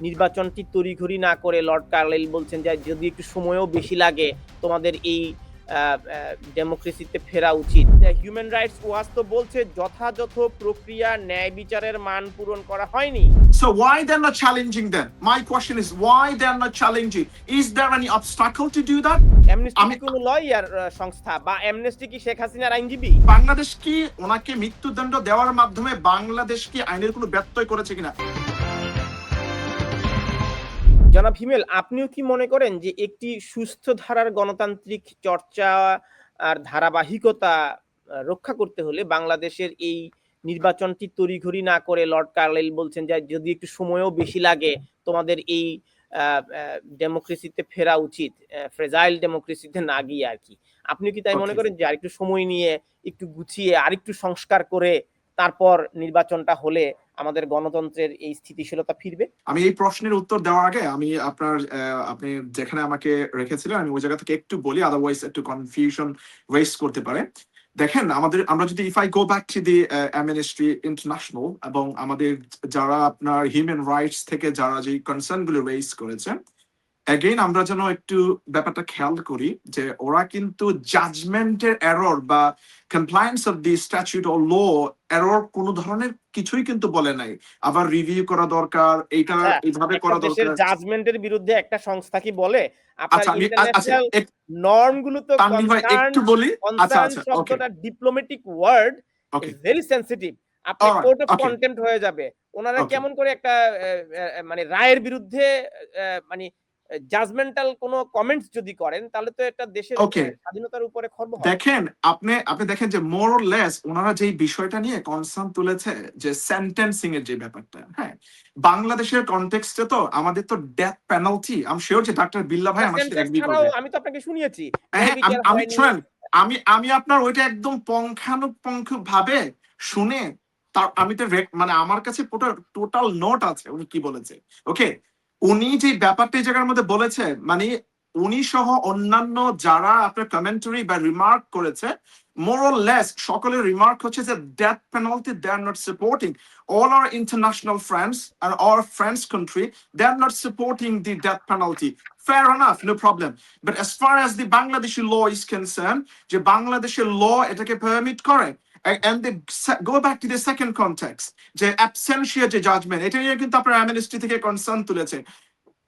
নির্বাচনটি তড়িঘড়ি না করে লর্ড কার্লাইল বলছেন যে যদি একটু সময়ও বেশি লাগে তোমাদের এই ডেমোক্রেসিতে ফেরা উচিত হিউম্যান রাইটস ওয়াচ তো বলছে যথাযথ প্রক্রিয়া ন্যায় বিচারের মান পূরণ করা হয়নি So why they're not challenging them? My question is why they're not challenging? Is there any obstacle to do that? Amnesty কোনো লয়ার সংস্থা বা অ্যামনেস্টি কি শেখ হাসিনার আইনজীবী বাংলাদেশ কি ওনাকে মৃত্যুদণ্ড দেওয়ার মাধ্যমে বাংলাদেশ কি আইনের কোনো ব্যত্যয় করেছে কিনা জনাব হিমেল আপনিও কি মনে করেন যে একটি সুস্থ ধারার গণতান্ত্রিক চর্চা আর ধারাবাহিকতা রক্ষা করতে হলে বাংলাদেশের এই নির্বাচনটি তড়িঘড়ি না করে লর্ড কার্লাইল বলছেন যে যদি একটু সময়ও বেশি লাগে তোমাদের এই ডেমোক্রেসিতে ফেরা উচিত ফ্রেজাইল ডেমোক্রেসিতে না গিয়ে আর কি। আপনি কি তাই মনে করেন যে আরেকটু সময় নিয়ে একটু গুছিয়ে আরেকটু সংস্কার করে তারপর নির্বাচনটা হলে আমাদের গণতন্ত্রের এই স্থিতিশীলতা ফিরবে? আমি এই প্রশ্নের উত্তর দেওয়ার আগে আমি আপনার আপনি যেখানে আমাকে রেখেছিলেন, আমি ওই জায়গা থেকে একটু বলি আদারওয়াইজ একটু কনফিউশন রেস করতে পারে। দেখেন, আমাদের, আমরা যদি if I go back to the Amnesty International এবং আমাদের যারা আপনার হিউম্যান রাইটস থেকে যারা যে কনসার্নগুলো রেজ করেছে অ্যাগেইন আমরা যেন একটু ব্যাপারটা খেয়াল করি যে ওরা কিন্তু জাজমেন্টের এরর বা কমপ্লায়েন্স অফ দি স্ট্যাচুট ও ল এরর কোনো ধরনের কিছুই কিন্তু বলে নাই। আবার রিভিউ করা দরকার এইটা হ্যাঁ, এইভাবে করা দরকার। জাজমেন্টের বিরুদ্ধে একটা সংস্থা কি বলে? আচ্ছা আমি আচ্ছা নর্মগুলো তো একটু বলি? আচ্ছা আচ্ছা শব্দটা ডিপ্লোম্যাটিক ওয়ার্ড ভেরি সেনসিটিভ আপনি কোর্ট অফ. কন্টেম্পট হয়ে যাবে। ওনারা কেমন করে একটা মানে রায়ের বিরুদ্ধে মানে জাজমেন্টাল কোনো কমেন্টস যদি করেন তাহলে তো একটা দেশের. স্বাধীনতার উপরে খর্ব দেখেন আপনি আপনি দেখেন যে মোর লেস ওনারা যেই বিষয়টা নিয়ে কনসার্ন তুলেছে যে সেন্টেন্সিং এর যে ব্যাপারটা হ্যাঁ? বাংলাদেশের কনটেক্সটে তো আমাদের তো ডেথ পেনাল্টি আমি শিওর যে ডাক্তার বিল্লা ভাই আমার সাথে এগ্রি করবে। আমি তো আপনাকে শুনিয়েছি। হ্যাঁ আমি। শুনেন আমি আমি আপনার ওইটা একদম পঙ্খানুপঙ্খ ভাবে শুনে তার আমি তো মানে আমার কাছে টোটাল নোট আছে উনি কি বলেছে। ওকে উনি যে ব্যাপারটি জায়গার মধ্যে বলেছে মানে উনি সহ অন্যান্য যারা আপনার কমেন্টারি বা রিমার্ক করেছে মোরল লেস সকলের death penalty they supporting all our international friends our our friends country they supporting death penalty fair problem but law is concern যে বাংলাদেশের ল এটাকে পারমিট করে and they go back to the second context যে absentia যে judgment এটা নিয়ে কিন্তু আপনার অ্যামনেস্টি থেকে কনসার্ন তুলেছে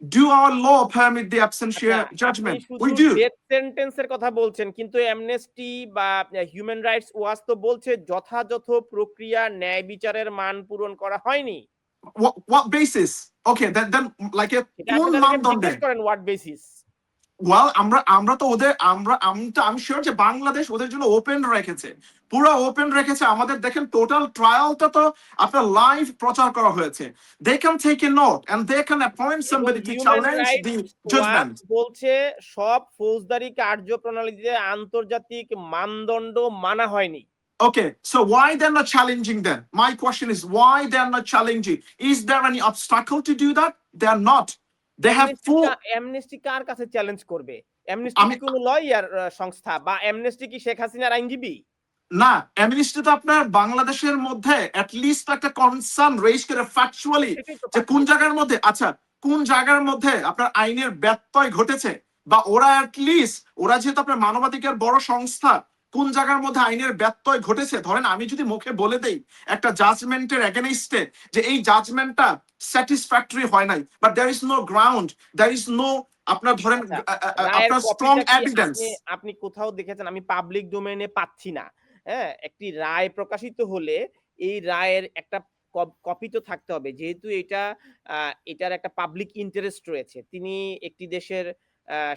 do our law permit the absentia judgment we do death সেন্টেন্সের কথা বলছেন কিন্তু অ্যামনেস্টি বা হিউম্যান রাইটস ওয়াচ তো বলছে যথাযথ প্রক্রিয়া ন্যায় বিচারের মান পূরণ করা হয়নি what, what basis okay then then like a কোন মানদণ্ডে করেন হোয়াট বেসিস ওয়েল আমরা আমরা তো ওদের আমরা আমি তো আমি শিওর যে বাংলাদেশ ওদের জন্য ওপেন রেখেছে পুরো ওপেন রেখেছে আমাদের দেখেন টোটাল ট্রায়ালটা তো আপনার লাইভ প্রচার করা হয়েছে they can take a note and they can appoint somebody to challenge the judgment বলছে সব ফৌজদারি কার্যপ্রণালীতে আন্তর্জাতিক মানদণ্ড মানা হয়নি Okay, so why they're not challenging them? My question is why they're not challenging? Is there any obstacle to do that? They're not. They have full. Amnesty কার কাছে challenge করবে? Amnesty আমি- কি কোনো লয়ার সংস্থা বা অ্যামনেস্টি কি শেখ হাসিনার আইনজীবী? না অ্যামনিস্টি তো আপনার বাংলাদেশের মধ্যে অ্যাটলিস্ট একটা কনসার্ন রেজ করে ফ্যাকচুয়ালি যে কোন জায়গার মধ্যে আচ্ছা কোন জায়গার মধ্যে আপনার আইনের ব্যত্যয় ঘটেছে? বা ওরা অ্যাটলিস্ট ওরা যেহেতু আপনার মানবাধিকার বড় সংস্থা কোন জায়গার মধ্যে আইনের ব্যত্যয় ঘটেছে? ধরেন আমি যদি মুখে বলে দেই একটা জাজমেন্টের এগেনস্টে যে এই জাজমেন্টটা স্যাটিসফ্যাক্টরি হয় নাই। But there is no ground there is no আপনার ধরেন আচ্ছা, আপনার স্ট্রং এভিডেন্স আপনি- কোথাও দেখেছেন? আমি পাবলিক ডোমেইনে পাচ্ছি না। হ্যাঁ একটি রায় প্রকাশিত হলে এই রায়ের একটা কপি তো থাকতে হবে। যেহেতু এটা এটার একটা পাবলিক ইন্টারেস্ট রয়েছে। তিনি একটি দেশের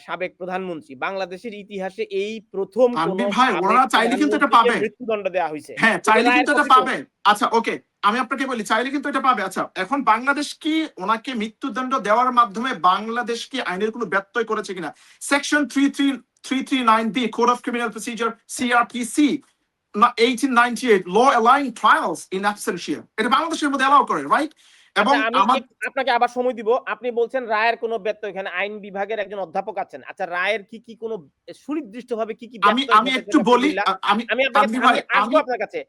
সাবেক প্রধানমন্ত্রী। বাংলাদেশের ইতিহাসে এই প্রথম ভাই, ওনারা চাইলে কিন্তু এটা পাবে। মৃত্যুদণ্ড দেওয়া হয়েছে। হ্যাঁ চাইলে কিন্তু এটা পাবে। আচ্ছা ওকে আমি আপনাকে বলি চাইলে কিন্তু এটা পাবে। আচ্ছা এখন বাংলাদেশ কি ওনাকে মৃত্যুদণ্ড দেওয়ার মাধ্যমে বাংলাদেশ কি আইনের কোনো ব্যত্যয় করেছে কিনা? Section three three three three nine B code of criminal procedure CrPC eighteen ninety eight law allowing trials in absentia এটা বাংলাদেশের মধ্যে অ্যালাউ করে রাইট এবং আচ্ছা, আমি আপনাকে আবার সময় দিব। আপনি বলছেন রায়ের কোনো ব্যর্থ এখানে আইন বিভাগের একজন অধ্যাপক আছেন। আচ্ছা রায়ের কি কি কোনো সুনির্দিষ্ট ভাবে কি কি আমি আমি একটু বলি আমি আমি আপনার কাছে।